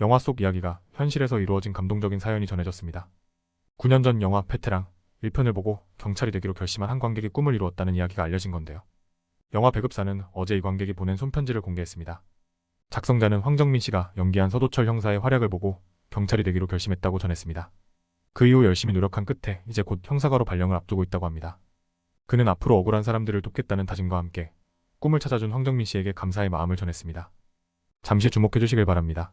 영화 속 이야기가 현실에서 이루어진 감동적인 사연이 전해졌습니다. 9년 전 영화 페테랑 1편을 보고 경찰이 되기로 결심한 한 관객이 꿈을 이루었다는 이야기가 알려진 건데요. 영화 배급사는 어제 이 관객이 보낸 손편지를 공개했습니다. 작성자는 황정민 씨가 연기한 서도철 형사의 활약을 보고 경찰이 되기로 결심했다고 전했습니다. 그 이후 열심히 노력한 끝에 이제 곧 형사가로 발령을 앞두고 있다고 합니다. 그는 앞으로 억울한 사람들을 돕겠다는 다짐과 함께 꿈을 찾아준 황정민 씨에게 감사의 마음을 전했습니다. 잠시 주목해 주시길 바랍니다.